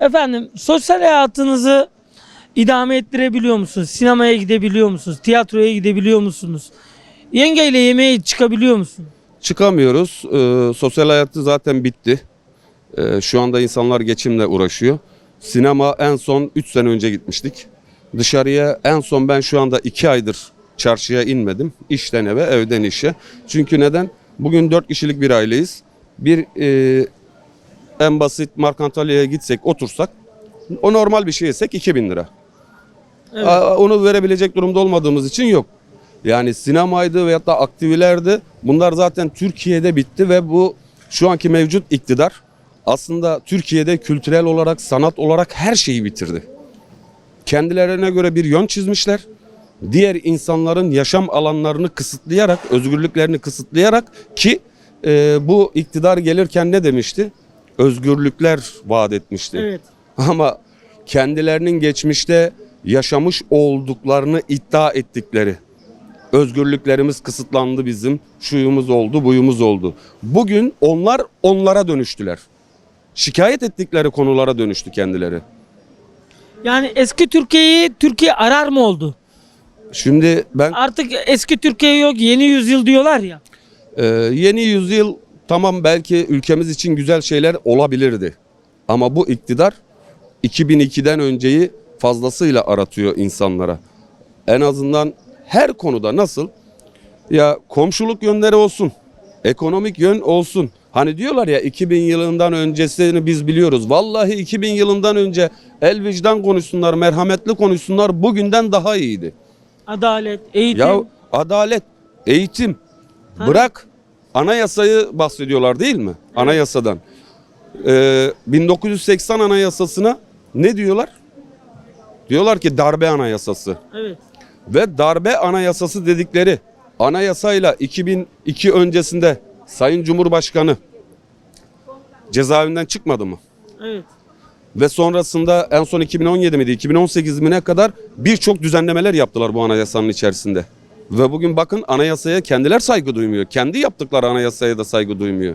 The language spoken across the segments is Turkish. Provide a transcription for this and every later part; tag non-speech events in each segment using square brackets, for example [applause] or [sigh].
Efendim sosyal hayatınızı idame ettirebiliyor musunuz? Sinemaya gidebiliyor musunuz? Tiyatroya gidebiliyor musunuz? Yengeyle yemeğe çıkabiliyor musunuz? Çıkamıyoruz. Ee, sosyal hayatı zaten bitti. Ee, şu anda insanlar geçimle uğraşıyor. Sinema en son 3 sene önce gitmiştik. Dışarıya en son ben şu anda 2 aydır çarşıya inmedim. İşten eve, evden işe. Çünkü neden? Bugün 4 kişilik bir aileyiz. Bir e, en basit Markantalya'ya gitsek, otursak o normal bir şey yesek 2000 lira. Evet. Aa, Onu verebilecek durumda olmadığımız için yok. Yani sinemaydı veyahut da aktivelerdi. Bunlar zaten Türkiye'de bitti ve bu şu anki mevcut iktidar aslında Türkiye'de kültürel olarak, sanat olarak her şeyi bitirdi. Kendilerine göre bir yön çizmişler. Diğer insanların yaşam alanlarını kısıtlayarak, özgürlüklerini kısıtlayarak ki e, bu iktidar gelirken ne demişti? Özgürlükler vaat etmişti. Evet. [laughs] Ama kendilerinin geçmişte yaşamış olduklarını iddia ettikleri özgürlüklerimiz kısıtlandı bizim, şuyumuz oldu, buyumuz oldu. Bugün onlar onlara dönüştüler. Şikayet ettikleri konulara dönüştü kendileri. Yani eski Türkiye'yi Türkiye arar mı oldu? Şimdi ben Artık eski Türkiye yok yeni yüzyıl diyorlar ya. e, yeni yüzyıl tamam belki ülkemiz için güzel şeyler olabilirdi. Ama bu iktidar 2002'den önceyi fazlasıyla aratıyor insanlara. En azından her konuda nasıl? Ya komşuluk yönleri olsun, ekonomik yön olsun. Hani diyorlar ya 2000 yılından öncesini biz biliyoruz. Vallahi 2000 yılından önce el vicdan konuşsunlar, merhametli konuşsunlar bugünden daha iyiydi. Adalet, eğitim. Ya adalet, eğitim, Tabii. bırak anayasayı bahsediyorlar değil mi? Anayasadan. Ee, 1980 anayasasına ne diyorlar? Diyorlar ki darbe anayasası. Evet. Ve darbe anayasası dedikleri anayasayla 2002 öncesinde Sayın Cumhurbaşkanı cezaevinden çıkmadı mı? Evet. Ve sonrasında en son 2017 miydi 2018 mi ne kadar birçok düzenlemeler yaptılar bu anayasanın içerisinde. Ve bugün bakın anayasaya kendiler saygı duymuyor. Kendi yaptıkları anayasaya da saygı duymuyor.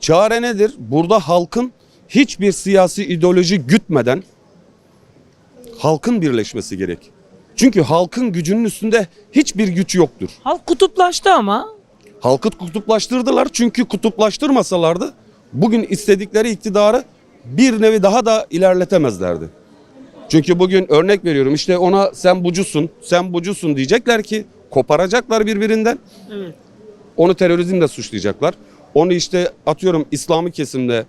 Çare nedir? Burada halkın hiçbir siyasi ideoloji gütmeden halkın birleşmesi gerek. Çünkü halkın gücünün üstünde hiçbir güç yoktur. Halk kutuplaştı ama. Halkı kutuplaştırdılar çünkü kutuplaştırmasalardı bugün istedikleri iktidarı bir nevi daha da ilerletemezlerdi. Çünkü bugün örnek veriyorum işte ona sen bucusun, sen bucusun diyecekler ki koparacaklar birbirinden. Evet. Onu terörizmle suçlayacaklar. Onu işte atıyorum İslami kesimde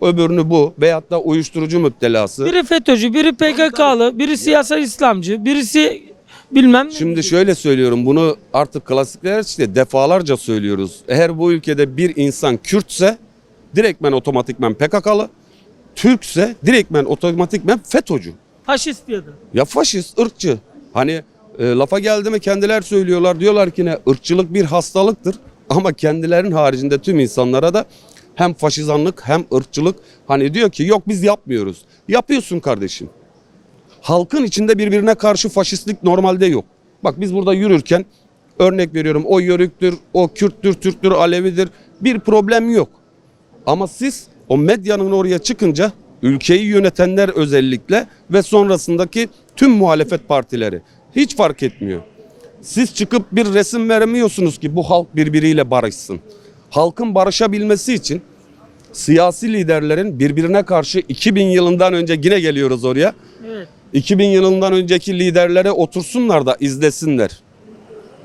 öbürünü bu veyahut da uyuşturucu müptelası. Biri FETÖ'cü, biri PKK'lı, biri siyasal İslamcı, birisi bilmem ne. Şimdi şöyle söylüyorum bunu artık klasikler işte defalarca söylüyoruz. Eğer bu ülkede bir insan Kürtse direktmen otomatikmen PKK'lı. Türkse direktmen otomatikmen FETÖ'cü. Faşist ya da. Ya faşist, ırkçı. Hani e, lafa geldi mi kendiler söylüyorlar. Diyorlar ki ne ırkçılık bir hastalıktır. Ama kendilerinin haricinde tüm insanlara da hem faşizanlık hem ırkçılık hani diyor ki yok biz yapmıyoruz. Yapıyorsun kardeşim. Halkın içinde birbirine karşı faşistlik normalde yok. Bak biz burada yürürken örnek veriyorum o yörüktür, o Kürttür, Türktür, Alevidir bir problem yok. Ama siz o medyanın oraya çıkınca ülkeyi yönetenler özellikle ve sonrasındaki tüm muhalefet partileri hiç fark etmiyor. Siz çıkıp bir resim veremiyorsunuz ki bu halk birbiriyle barışsın. Halkın barışabilmesi için siyasi liderlerin birbirine karşı 2000 yılından önce yine geliyoruz oraya. Evet. 2000 yılından önceki liderlere otursunlar da izlesinler.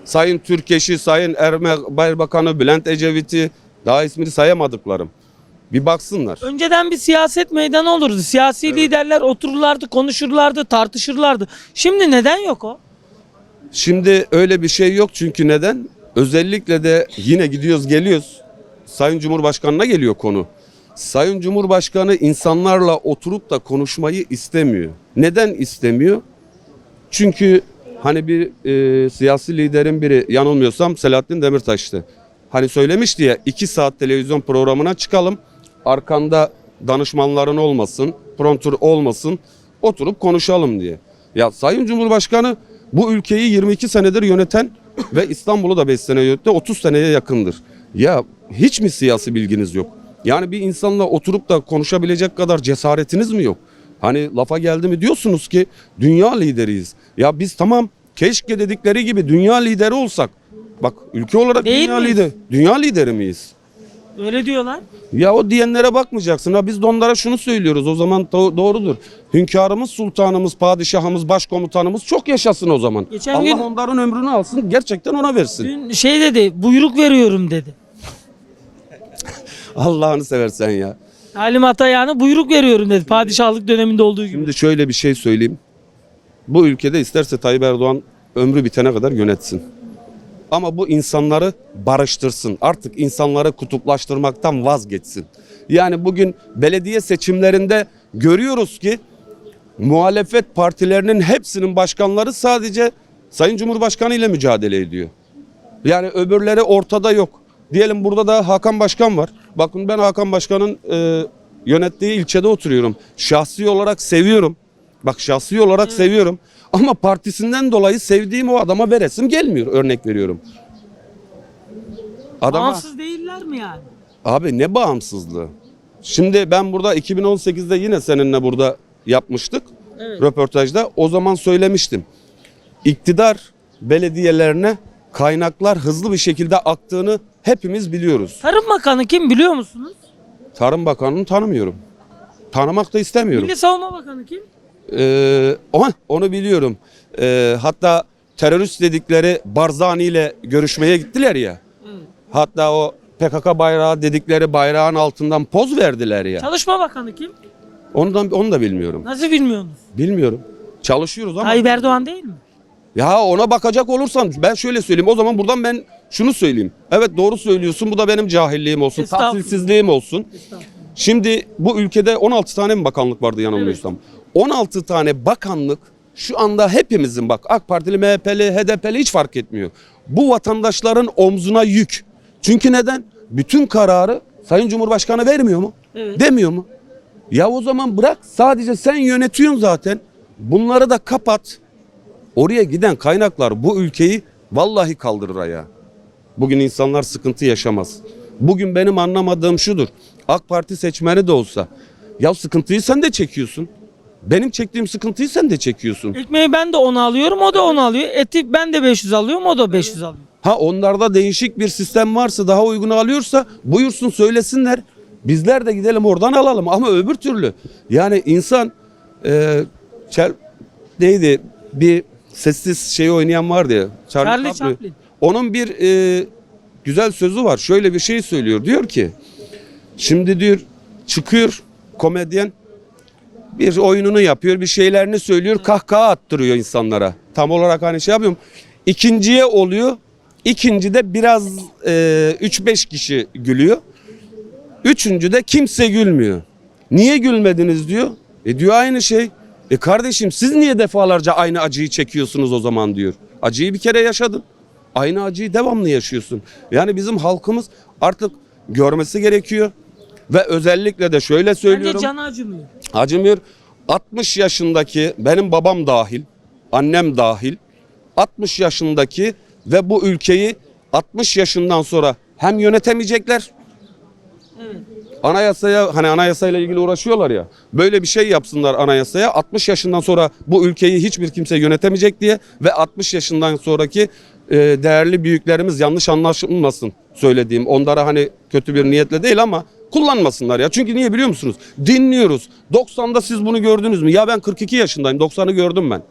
Sayın Türkeş'i, Sayın Erme Baybakanı, Bülent Ecevit'i daha ismini sayamadıklarım. Bir baksınlar. Önceden bir siyaset meydanı olurdu. Siyasi liderler otururlardı, konuşurlardı, tartışırlardı. Şimdi neden yok o? Şimdi öyle bir şey yok çünkü neden? Özellikle de yine gidiyoruz geliyoruz. Sayın Cumhurbaşkanı'na geliyor konu. Sayın Cumhurbaşkanı insanlarla oturup da konuşmayı istemiyor. Neden istemiyor? Çünkü hani bir e, siyasi liderin biri yanılmıyorsam Selahattin Demirtaş'tı. Hani söylemişti ya iki saat televizyon programına çıkalım. Arkanda danışmanların olmasın, prompter olmasın. Oturup konuşalım diye. Ya Sayın Cumhurbaşkanı bu ülkeyi 22 senedir yöneten ve İstanbul'u da 5 sene yönetti 30 seneye yakındır. Ya hiç mi siyasi bilginiz yok? Yani bir insanla oturup da konuşabilecek kadar cesaretiniz mi yok? Hani lafa geldi mi diyorsunuz ki dünya lideriyiz. Ya biz tamam keşke dedikleri gibi dünya lideri olsak. Bak ülke olarak Değil dünya miyiz? lideri. Dünya lideri miyiz? Öyle diyorlar. Ya o diyenlere bakmayacaksın. Ha biz de onlara şunu söylüyoruz. O zaman do- doğrudur. Hünkârımız, sultanımız, padişahımız, başkomutanımız çok yaşasın o zaman. Geçen Allah gün- onların ömrünü alsın. Gerçekten ona versin. Dün şey dedi buyruk veriyorum dedi. [laughs] Allah'ını seversen ya. Halim yani buyruk veriyorum dedi. Padişahlık döneminde olduğu gibi. Şimdi şöyle bir şey söyleyeyim. Bu ülkede isterse Tayyip Erdoğan ömrü bitene kadar yönetsin. Ama bu insanları barıştırsın. Artık insanları kutuplaştırmaktan vazgeçsin. Yani bugün belediye seçimlerinde görüyoruz ki muhalefet partilerinin hepsinin başkanları sadece Sayın Cumhurbaşkanı ile mücadele ediyor. Yani öbürleri ortada yok. Diyelim burada da Hakan Başkan var. Bakın ben Hakan Başkan'ın e, yönettiği ilçede oturuyorum. Şahsi olarak seviyorum. Bak şahsi olarak seviyorum. Ama partisinden dolayı sevdiğim o adama veresim gelmiyor. Örnek veriyorum. Adama, Bağımsız değiller mi yani? Abi ne bağımsızlığı? Şimdi ben burada 2018'de yine seninle burada yapmıştık. Evet. Röportajda o zaman söylemiştim. İktidar belediyelerine kaynaklar hızlı bir şekilde aktığını hepimiz biliyoruz. Tarım Bakanı kim biliyor musunuz? Tarım Bakanı'nı tanımıyorum. Tanımak da istemiyorum. Milli Savunma Bakanı kim? Ee, onu biliyorum. Ee, hatta terörist dedikleri Barzani ile görüşmeye gittiler ya. Hatta o PKK bayrağı dedikleri bayrağın altından poz verdiler ya. Çalışma Bakanı kim? Ondan onu da bilmiyorum. Nasıl bilmiyorsunuz? Bilmiyorum. Çalışıyoruz ama Tayyip Erdoğan değil mi? ya ona bakacak olursan ben şöyle söyleyeyim. O zaman buradan ben şunu söyleyeyim. Evet doğru söylüyorsun. Bu da benim cahilliğim olsun, Estağfurullah. tahsilsizliğim olsun. Şimdi bu ülkede 16 tane mi bakanlık vardı yanılmıyorsam? 16 tane bakanlık şu anda hepimizin bak AK Partili, MHP'li, HDP'li hiç fark etmiyor. Bu vatandaşların omzuna yük. Çünkü neden? Bütün kararı Sayın Cumhurbaşkanı vermiyor mu? Evet. Demiyor mu? Ya o zaman bırak sadece sen yönetiyorsun zaten. Bunları da kapat. Oraya giden kaynaklar bu ülkeyi vallahi kaldırır ayağa. Bugün insanlar sıkıntı yaşamaz. Bugün benim anlamadığım şudur. AK Parti seçmeni de olsa ya sıkıntıyı sen de çekiyorsun. Benim çektiğim sıkıntıyı sen de çekiyorsun. Ekmeği ben de 10 alıyorum o da 10 alıyor. Eti ben de 500 alıyorum o da 500 alıyor. Ha onlarda değişik bir sistem varsa daha uygun alıyorsa buyursun söylesinler. Bizler de gidelim oradan alalım ama öbür türlü yani insan e, Çel- neydi bir sessiz şey oynayan vardı ya Charlie, Charlie Chaplin. Chaplin. Onun bir e, güzel sözü var. Şöyle bir şey söylüyor. Diyor ki şimdi diyor çıkıyor komedyen bir oyununu yapıyor, bir şeylerini söylüyor, kahkaha attırıyor insanlara. Tam olarak hani şey yapıyorum. İkinciye oluyor. İkincide biraz e, 3-5 kişi gülüyor. Üçüncüde kimse gülmüyor. Niye gülmediniz diyor. E diyor aynı şey. E kardeşim siz niye defalarca aynı acıyı çekiyorsunuz o zaman diyor. Acıyı bir kere yaşadın. Aynı acıyı devamlı yaşıyorsun. Yani bizim halkımız artık görmesi gerekiyor. Ve özellikle de şöyle Bence söylüyorum. canı acımıyor. Acımıyor. 60 yaşındaki benim babam dahil, annem dahil 60 yaşındaki ve bu ülkeyi 60 yaşından sonra hem yönetemeyecekler. Anayasaya hani anayasayla ilgili uğraşıyorlar ya. Böyle bir şey yapsınlar anayasaya. 60 yaşından sonra bu ülkeyi hiçbir kimse yönetemeyecek diye ve 60 yaşından sonraki e, değerli büyüklerimiz yanlış anlaşılmasın söylediğim. Onlara hani kötü bir niyetle değil ama kullanmasınlar ya. Çünkü niye biliyor musunuz? Dinliyoruz. 90'da siz bunu gördünüz mü? Ya ben 42 yaşındayım. 90'ı gördüm ben.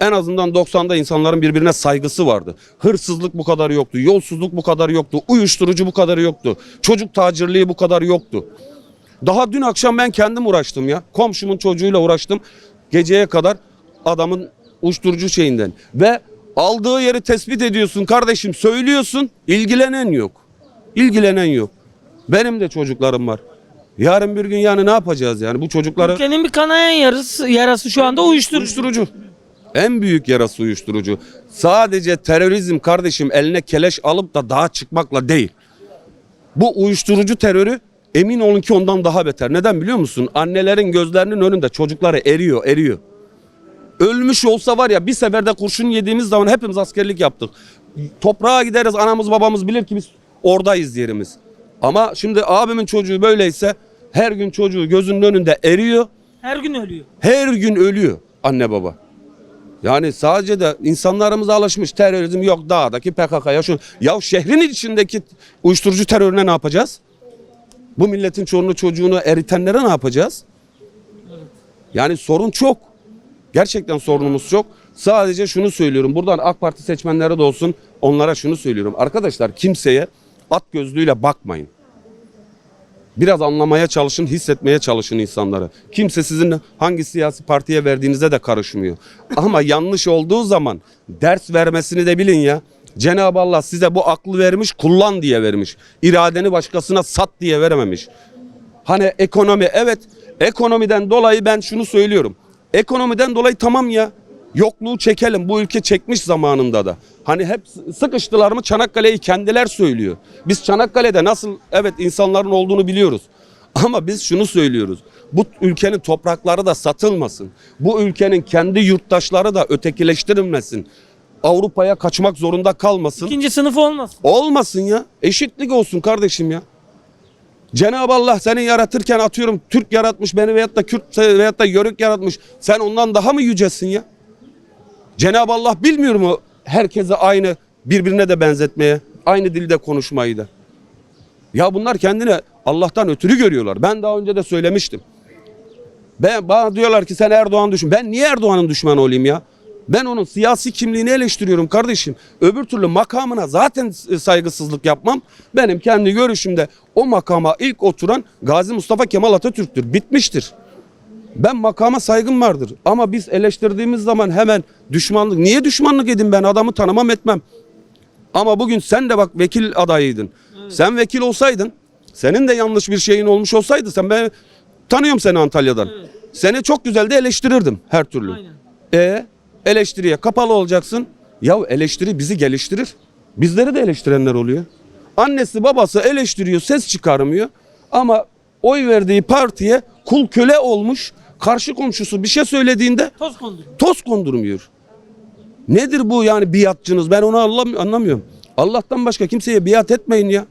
En azından 90'da insanların birbirine saygısı vardı. Hırsızlık bu kadar yoktu, yolsuzluk bu kadar yoktu, uyuşturucu bu kadar yoktu, çocuk tacirliği bu kadar yoktu. Daha dün akşam ben kendim uğraştım ya. Komşumun çocuğuyla uğraştım. Geceye kadar adamın uyuşturucu şeyinden. Ve aldığı yeri tespit ediyorsun kardeşim söylüyorsun ilgilenen yok. İlgilenen yok. Benim de çocuklarım var. Yarın bir gün yani ne yapacağız yani bu çocukları... Ülkenin bir kanayan yarası, yarası şu anda uyuşturucu. Uyuşturucu. En büyük yarası uyuşturucu. Sadece terörizm kardeşim eline keleş alıp da dağa çıkmakla değil. Bu uyuşturucu terörü emin olun ki ondan daha beter. Neden biliyor musun? Annelerin gözlerinin önünde çocukları eriyor, eriyor. Ölmüş olsa var ya bir seferde kurşun yediğimiz zaman hepimiz askerlik yaptık. Toprağa gideriz anamız babamız bilir ki biz oradayız yerimiz. Ama şimdi abimin çocuğu böyleyse her gün çocuğu gözünün önünde eriyor. Her gün ölüyor. Her gün ölüyor anne baba. Yani sadece de insanlarımız alışmış terörizm yok dağdaki PKK'ya şu. Ya şehrin içindeki uyuşturucu terörüne ne yapacağız? Bu milletin çoluğunu çocuğunu eritenlere ne yapacağız? Yani sorun çok. Gerçekten sorunumuz çok. Sadece şunu söylüyorum. Buradan AK Parti seçmenleri de olsun onlara şunu söylüyorum. Arkadaşlar kimseye at gözlüğüyle bakmayın. Biraz anlamaya çalışın, hissetmeye çalışın insanları. Kimse sizin hangi siyasi partiye verdiğinize de karışmıyor. Ama yanlış olduğu zaman ders vermesini de bilin ya. Cenab-ı Allah size bu aklı vermiş, kullan diye vermiş. İradeni başkasına sat diye verememiş. Hani ekonomi evet ekonomiden dolayı ben şunu söylüyorum. Ekonomiden dolayı tamam ya yokluğu çekelim bu ülke çekmiş zamanında da. Hani hep sıkıştılar mı Çanakkale'yi kendiler söylüyor. Biz Çanakkale'de nasıl evet insanların olduğunu biliyoruz. [laughs] Ama biz şunu söylüyoruz. Bu ülkenin toprakları da satılmasın. Bu ülkenin kendi yurttaşları da ötekileştirilmesin. Avrupa'ya kaçmak zorunda kalmasın. İkinci sınıf olmasın. Olmasın ya. Eşitlik olsun kardeşim ya. Cenab-ı Allah seni yaratırken atıyorum Türk yaratmış beni veyahut da Kürt veyahut da Yörük yaratmış. Sen ondan daha mı yücesin ya? Cenab-ı Allah bilmiyor mu herkese aynı birbirine de benzetmeye, aynı dilde konuşmayı da? Ya bunlar kendine Allah'tan ötürü görüyorlar. Ben daha önce de söylemiştim. Ben, bana diyorlar ki sen Erdoğan düşün. Ben niye Erdoğan'ın düşmanı olayım ya? Ben onun siyasi kimliğini eleştiriyorum kardeşim. Öbür türlü makamına zaten saygısızlık yapmam. Benim kendi görüşümde o makama ilk oturan Gazi Mustafa Kemal Atatürk'tür. Bitmiştir. Ben makama saygım vardır. Ama biz eleştirdiğimiz zaman hemen düşmanlık. Niye düşmanlık edin ben adamı tanımam etmem. Ama bugün sen de bak vekil adayıydın. Sen vekil olsaydın, senin de yanlış bir şeyin olmuş olsaydı sen ben tanıyorum seni Antalya'dan. Seni çok güzel de eleştirirdim her türlü. Aynen. E eleştiriye kapalı olacaksın. Ya eleştiri bizi geliştirir. Bizleri de eleştirenler oluyor. Annesi babası eleştiriyor, ses çıkarmıyor. Ama oy verdiği partiye kul köle olmuş. Karşı komşusu bir şey söylediğinde Toz konduruyor. toz kondurmuyor. Nedir bu yani biatçınız? Ben onu anlam- anlamıyorum. Allah'tan başka kimseye biat etmeyin ya.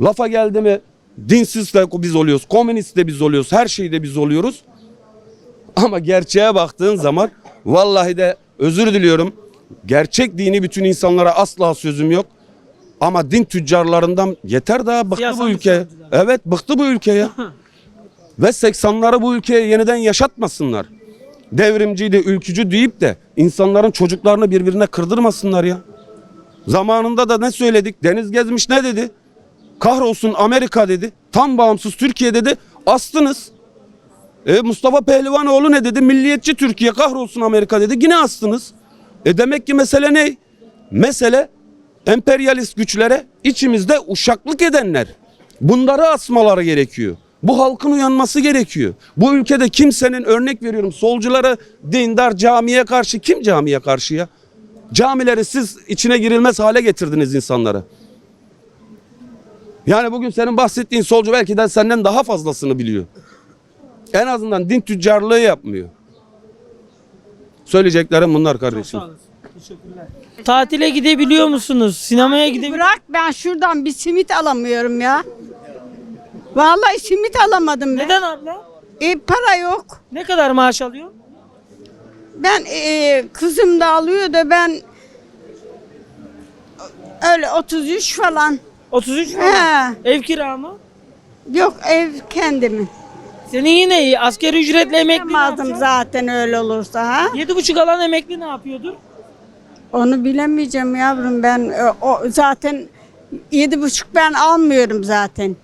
Lafa geldi mi dinsiz de biz oluyoruz, komünist de biz oluyoruz, her şeyde biz oluyoruz. Ama gerçeğe baktığın zaman vallahi de özür diliyorum. Gerçek dini bütün insanlara asla sözüm yok. Ama din tüccarlarından yeter daha bıktı Siyasal bu ülke. Evet bıktı bu ülke ya. [laughs] Ve 80'ları bu ülkeye yeniden yaşatmasınlar. Devrimciydi, ülkücü deyip de insanların çocuklarını birbirine kırdırmasınlar ya. Zamanında da ne söyledik? Deniz Gezmiş ne dedi? Kahrolsun Amerika dedi. Tam bağımsız Türkiye dedi. Astınız. E, Mustafa Pehlivanoğlu ne dedi? Milliyetçi Türkiye kahrolsun Amerika dedi. Yine astınız. E demek ki mesele ne? Mesele emperyalist güçlere içimizde uşaklık edenler. Bunları asmaları gerekiyor. Bu halkın uyanması gerekiyor. Bu ülkede kimsenin örnek veriyorum solculara dindar camiye karşı kim camiye karşı ya? Camileri siz içine girilmez hale getirdiniz insanları. Yani bugün senin bahsettiğin solcu belki de senden daha fazlasını biliyor. En azından din tüccarlığı yapmıyor. Söyleyeceklerim bunlar kardeşim. sağ olasın. Teşekkürler. Tatile gidebiliyor musunuz? Sinemaya gidebiliyor Bırak ben şuradan bir simit alamıyorum ya. Vallahi simit alamadım ben. Neden abla? E, para yok. Ne kadar maaş alıyor? Ben e, kızım da alıyor da ben öyle 33 falan. 33 mu? He. Ev kira mı? Yok ev kendimin. Senin yine iyi. Asgari ücretle emekli ne yapacak? zaten öyle olursa ha. Yedi buçuk alan emekli ne yapıyordur? Onu bilemeyeceğim yavrum ben e, o zaten yedi buçuk ben almıyorum zaten.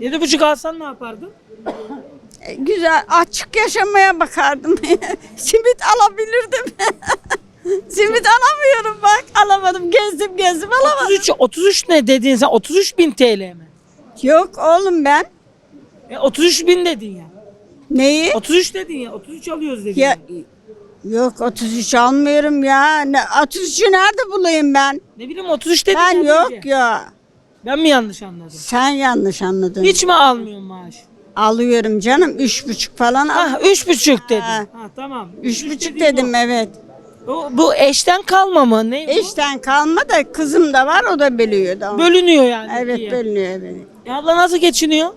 Yedi buçuk alsan ne yapardın? E, Güzel açık yaşamaya bakardım. [laughs] Simit alabilirdim. [laughs] Simit alamıyorum bak. Alamadım. Gezdim gezdim alamadım. 33, 33 ne dedin sen? 33 bin TL mi? Yok oğlum ben. E, 33 bin dedin ya. Neyi? 33 dedin ya. 33 alıyoruz dedin. Ya, Ya. yok 33 almıyorum ya. Ne, 33'ü nerede bulayım ben? Ne bileyim 33 dedin Ben ya yok önce. ya. Ben mi yanlış anladım? Sen yanlış anladın. Hiç mi almıyorsun maaş? Alıyorum canım. Üç buçuk falan al. Ha üç buçuk dedin. Ha. Ha, tamam. Üç buçuk dediğin dedim evet. Bu, bu eşten kalma mı? Ne? bu? Eşten kalma da kızım da var o da biliyor da. Bölünüyor yani. Evet ikiye. bölünüyor evet. E abla nasıl geçiniyor?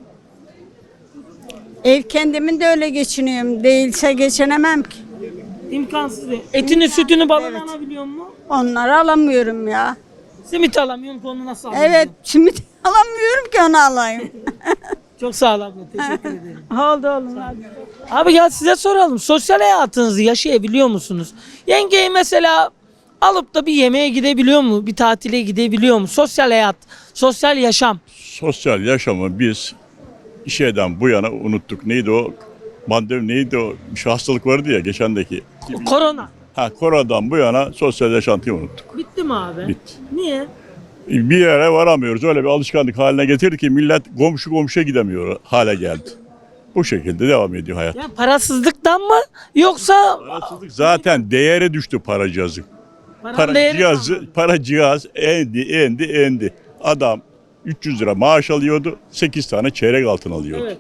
Ev kendimin de öyle geçiniyorum. Değilse geçinemem ki. İmkansız değil. Etini sütünü balını alabiliyor mu? Onları alamıyorum ya. Simit alamıyorum ki onu nasıl alayım? Evet simit [laughs] alamıyorum ki onu alayım. [laughs] Çok sağ ol abla. Teşekkür [laughs] ederim. Oldu oğlum hadi. Abi gel size soralım. Sosyal hayatınızı yaşayabiliyor musunuz? Yengeyi mesela alıp da bir yemeğe gidebiliyor mu? Bir tatile gidebiliyor mu? Sosyal hayat, sosyal yaşam. sosyal yaşamı biz şeyden bu yana unuttuk. Neydi o? Pandemi neydi o? Bir şey hastalık vardı ya geçendeki. Korona. Ha koronadan bu yana sosyal yaşantıyı unuttuk. Bitti mi abi? Bitti. Niye? Bir yere varamıyoruz. Öyle bir alışkanlık haline getirdi ki millet komşu komşuya gidemiyor hale geldi. Bu şekilde devam ediyor hayat. Ya parasızlıktan mı yoksa Parasızlık zaten değeri düştü para cihazı. paranın Para değeri cihazı, para cihaz endi, endi, endi. Adam 300 lira maaş alıyordu, 8 tane çeyrek altın alıyordu. Evet.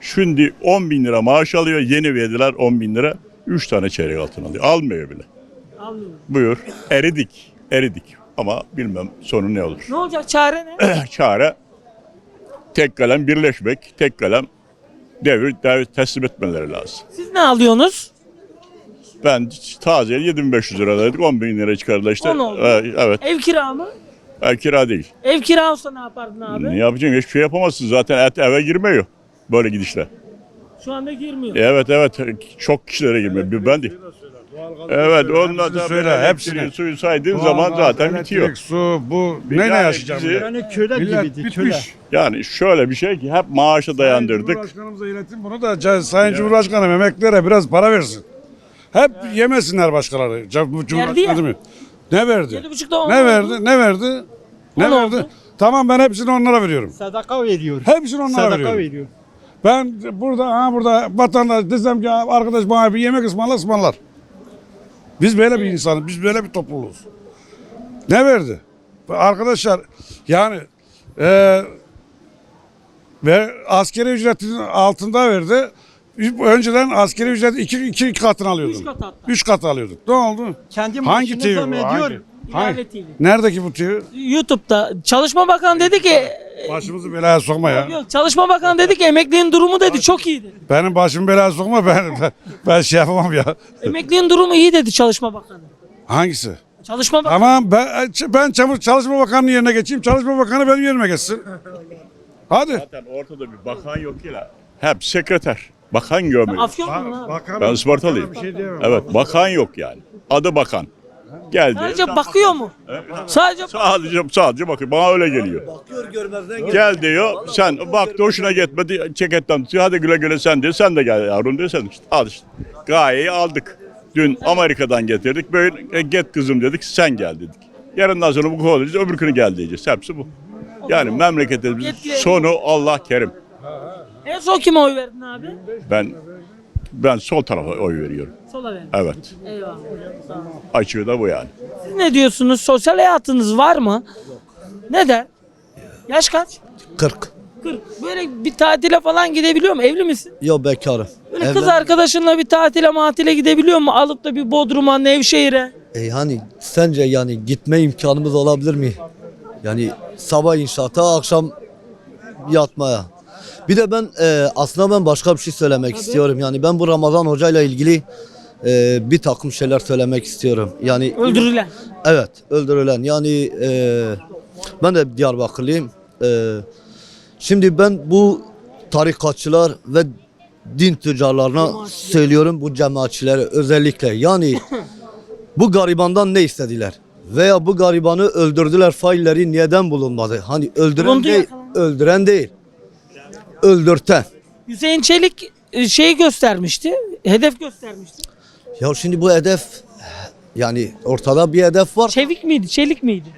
Şimdi 10 bin lira maaş alıyor. Yeni verdiler 10 bin lira. 3 tane çeyrek altın alıyor. Almıyor bile. Anlıyorum. Buyur. Eridik. Eridik. Ama bilmem sonu ne olur. Ne olacak çare ne? [clears throat] Çare tek kalem birleşmek. Tek kalem devir, devir teslim etmeleri lazım. Siz ne alıyorsunuz? Ben taze 7500 liraydık 10 bin lira çıkardılar işte. On oldu. Ee, evet. Ev kira mı? Ev kira değil. Ev kira olsa ne yapardın abi? Ne yapacaksın? Hiçbir şey yapamazsın. Zaten et eve girmiyor. Böyle gidişle. Şu anda girmiyor. Evet evet çok kişilere girmiyor. Bir ben değil. Evet onlar da söyle, hepsini. suyu saydığın zaman zaten bitiyor. Su, bu neyle yani yaşayacağım? bizi-? Yani köle Millet gibiydi, köle. bitmiş. Yani şöyle bir şey ki hep maaşa dayandırdık. Cumhurbaşkanımıza iletin bunu da Ca- Sayın Cumhurbaşkanım emeklilere biraz para versin. Hep yemesinler başkaları. Ca- Bu Cumhurbaşkanı ya. mı? Ne verdi? Yedi buçukta on Ne oldu. verdi? Ne verdi? Ne On verdi? oldu. Tamam ben hepsini onlara veriyorum. Sadaka veriyor. Hepsini onlara Sadaka veriyorum. veriyor. Ben burada ha burada vatandaş desem ki arkadaş bana bir yemek ısmarla ısmarlar. Biz böyle bir insanız. Biz böyle bir topluluğuz. Ne verdi? Arkadaşlar yani e, ve askeri ücretin altında verdi. Önceden askeri ücret iki, iki katını alıyordun. Üç kat hatta. Üç kat alıyordun. Ne oldu? Kendi Hangi TV bu? Hangi? Hangi? Neredeki bu TV? YouTube'da Çalışma Bakanı dedi ki Başımızı belaya sokma ya. yok Çalışma Bakanı dedi ki emeklinin durumu dedi çok iyi dedi. Benim başımı belaya sokma ben, ben, ben şey yapamam ya. Emeklinin durumu iyi dedi Çalışma Bakanı. Hangisi? Çalışma Bakanı. Tamam ben, ben çamur Çalışma Bakanı'nın yerine geçeyim. Çalışma Bakanı benim yerime geçsin. Hadi. Zaten ortada bir bakan yok ki la. Hep sekreter. Bakan görmüyor. Afyon mu lan? Ben Ispartalıyım. Evet bakan yok yani. Adı bakan. Geldi. Sadece bakıyor mu? Sadece Sadece sadece bakıyor. Bana öyle geliyor. Gel diyor. Sen baktı hoşuna gitmedi. Ceketten tutuyor. Hadi güle güle sen diyor. Sen de gel yavrum diyor. Sen işte. Al işte. Gayeyi aldık. Dün Amerika'dan getirdik. Böyle e, get kızım dedik. Sen gel dedik. Yarından sonra bu kovalayacağız. Öbür günü gel diyeceğiz. Hepsi bu. Yani memleketimizin sonu Allah kerim. en son kime oy verdin abi? Ben ben sol tarafa oy veriyorum. Sola verdin. Evet. Eyvallah. Sağ ol. Açığı da bu yani. Siz ne diyorsunuz? Sosyal hayatınız var mı? Neden? Yaş kaç? 40. 40. Böyle bir tatile falan gidebiliyor mu? Evli misin? Yo bekarım. Böyle kız arkadaşınla bir tatile matile gidebiliyor mu? Alıp da bir Bodrum'a, Nevşehir'e. E hani sence yani gitme imkanımız olabilir mi? Yani sabah inşaata, akşam yatmaya. Bir de ben e, aslında ben başka bir şey söylemek istiyorum. Yani ben bu Ramazan Hoca ile ilgili e, bir takım şeyler söylemek istiyorum. Yani Öldürülen. Evet, öldürülen. Yani e, ben de Diyarbakırlıyım. E, şimdi ben bu tarikatçılar ve din tüccarlarına söylüyorum bu cemaatçilere özellikle. Yani [laughs] bu garibandan ne istediler? Veya bu garibanı öldürdüler failleri neden bulunmadı? Hani öldüren Bulundu değil, yakalandı. öldüren değil. Öldürten. Hüseyin Çelik şeyi göstermişti. Hedef göstermişti. Ya şimdi bu hedef yani ortada bir hedef var. Çevik miydi? Çelik miydi?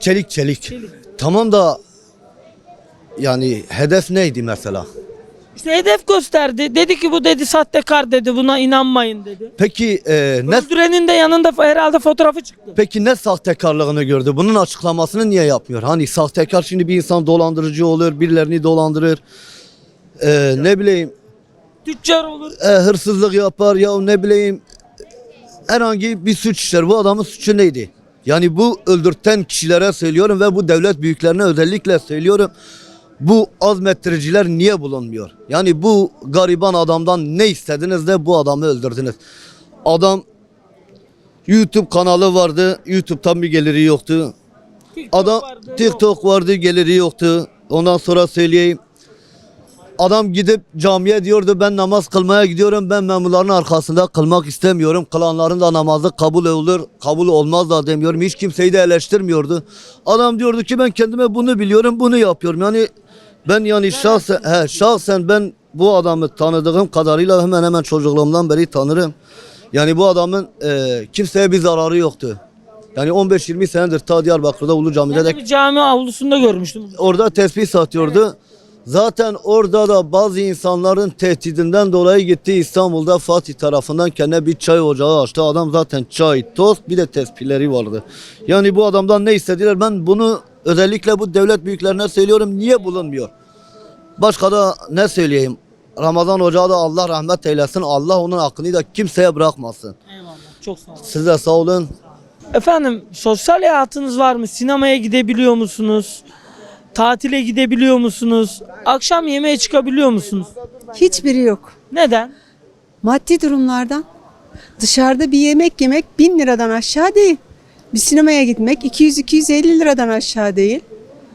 Çelik çelik. Çelik. Tamam da yani hedef neydi mesela? İşte hedef gösterdi. Dedi ki bu dedi sahtekar dedi. Buna inanmayın dedi. Peki e, ne Öldürenin de yanında herhalde fotoğrafı çıktı. peki ne sahtekarlığını gördü? Bunun açıklamasını niye yapmıyor? Hani sahtekar şimdi bir insan dolandırıcı olur, birilerini dolandırır. E, ne bileyim Tüccar olur. e, hırsızlık yapar ya ne bileyim herhangi bir suç işler. Bu adamın suçu neydi? Yani bu öldürten kişilere söylüyorum ve bu devlet büyüklerine özellikle söylüyorum. Bu azmettiriciler niye bulunmuyor? Yani bu gariban adamdan ne istediniz de bu adamı öldürdünüz. Adam YouTube kanalı vardı. YouTube'tan bir geliri yoktu. TikTok Adam vardı, yok. TikTok vardı geliri yoktu. Ondan sonra söyleyeyim. Adam gidip camiye diyordu ben namaz kılmaya gidiyorum. Ben memurların arkasında kılmak istemiyorum. Kılanların da namazı kabul olur, kabul olmaz da demiyorum. Hiç kimseyi de eleştirmiyordu. Adam diyordu ki ben kendime bunu biliyorum, bunu yapıyorum. Yani ben yani şahsen, he, şahsen ben bu adamı tanıdığım kadarıyla hemen hemen çocukluğumdan beri tanırım. Yani bu adamın e, kimseye bir zararı yoktu. Yani 15-20 senedir ta Diyarbakır'da Ulu Cami'de de bir cami avlusunda görmüştüm. orada tespih satıyordu. Zaten orada da bazı insanların tehdidinden dolayı gitti İstanbul'da Fatih tarafından kendine bir çay ocağı açtı. Adam zaten çay, tost bir de tespihleri vardı. Yani bu adamdan ne istediler? Ben bunu özellikle bu devlet büyüklerine söylüyorum. Niye bulunmuyor? Başka da ne söyleyeyim? Ramazan Hoca da Allah rahmet eylesin. Allah onun hakkını da kimseye bırakmasın. Eyvallah. Çok sağ olun. Siz de sağ olun. Efendim sosyal hayatınız var mı? Sinemaya gidebiliyor musunuz? Tatile gidebiliyor musunuz? Akşam yemeğe çıkabiliyor musunuz? Hiçbiri yok. Neden? Maddi durumlardan. Dışarıda bir yemek yemek 1000 liradan aşağı değil. Bir sinemaya gitmek 200-250 liradan aşağı değil.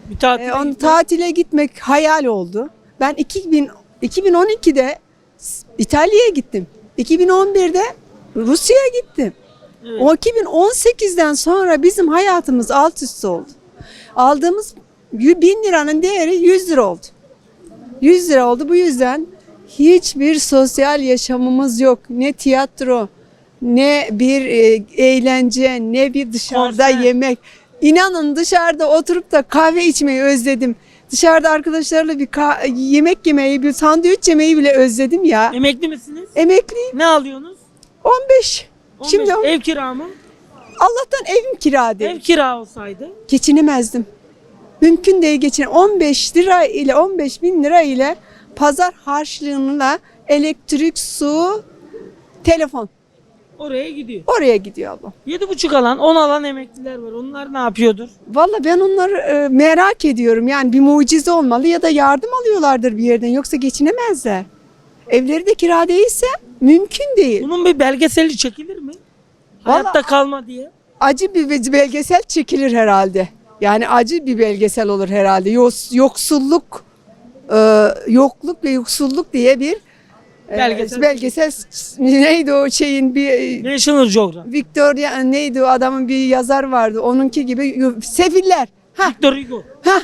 Bir tatil. Ee, on, tatile gitmek hayal oldu. Ben 2000, 2012'de S- İtalya'ya gittim. 2011'de Rusya'ya gittim. O 2018'den sonra bizim hayatımız alt üst oldu. Aldığımız 1000 liranın değeri 100 lira oldu. 100 lira oldu. Bu yüzden hiçbir sosyal yaşamımız yok. Ne tiyatro, ne bir e, eğlence, ne bir dışarıda Konser. yemek. İnanın dışarıda oturup da kahve içmeyi özledim. Dışarıda arkadaşlarla bir yemek yemeyi, bir sandviç yemeyi bile özledim ya. Emekli misiniz? Emekliyim. Ne alıyorsunuz? 15. 15. Şimdi ev kira mı? Allah'tan evim kira değil. Ev kira olsaydı. geçinemezdim. Mümkün değil geçin. 15 lira ile 15 bin lira ile pazar harçlığıyla elektrik, su, telefon Oraya gidiyor. oraya gidiyor abla. Yedi buçuk alan, 10 alan emekliler var. Onlar ne yapıyordur? Valla ben onları e, merak ediyorum. Yani bir mucize olmalı ya da yardım alıyorlardır bir yerden yoksa geçinemezler. Evleri de kira değilse mümkün değil. Bunun bir belgeseli çekilir mi? Vallahi- Hayatta kalma diye. Acı bir be- belgesel çekilir herhalde. Yani acı bir belgesel olur herhalde. Yos- yoksulluk, e, yokluk ve yoksulluk diye bir Belgesel. belgesel neydi o şeyin bir National Geographic. Victoria neydi o adamın bir yazar vardı. Onunki gibi sefiller. Ha Victor Hugo. ha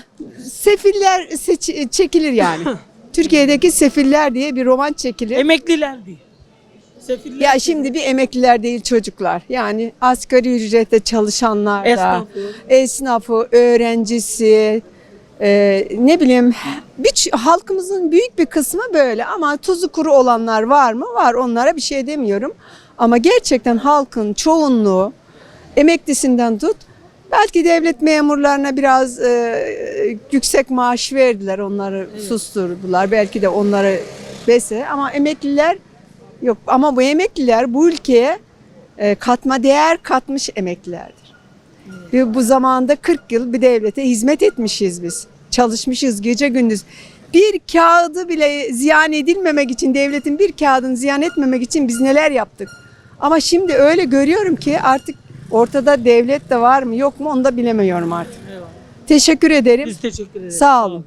sefiller seç- çekilir yani. [laughs] Türkiye'deki sefiller diye bir roman çekilir. Emekliler diyor. Sefiller. Ya şimdi bir emekliler değil çocuklar. Yani asgari ücrette çalışanlar da, Esnafı. esnafı, öğrencisi, e, ne bileyim bir, halkımızın büyük bir kısmı böyle. Ama tuzu kuru olanlar var mı? Var. Onlara bir şey demiyorum. Ama gerçekten halkın çoğunluğu emeklisinden tut belki devlet memurlarına biraz e, yüksek maaş verdiler. Onları susturdular. Belki de onları bese. Ama emekliler Yok. Ama bu emekliler bu ülkeye e, katma değer katmış emeklilerdir. Ve bu zamanda 40 yıl bir devlete hizmet etmişiz biz. Çalışmışız gece gündüz. Bir kağıdı bile ziyan edilmemek için devletin bir kağıdını ziyan etmemek için biz neler yaptık. Ama şimdi öyle görüyorum ki artık ortada devlet de var mı yok mu onu da bilemiyorum artık. Eyvallah. Teşekkür ederim. Biz teşekkür ederiz. Sağ olun.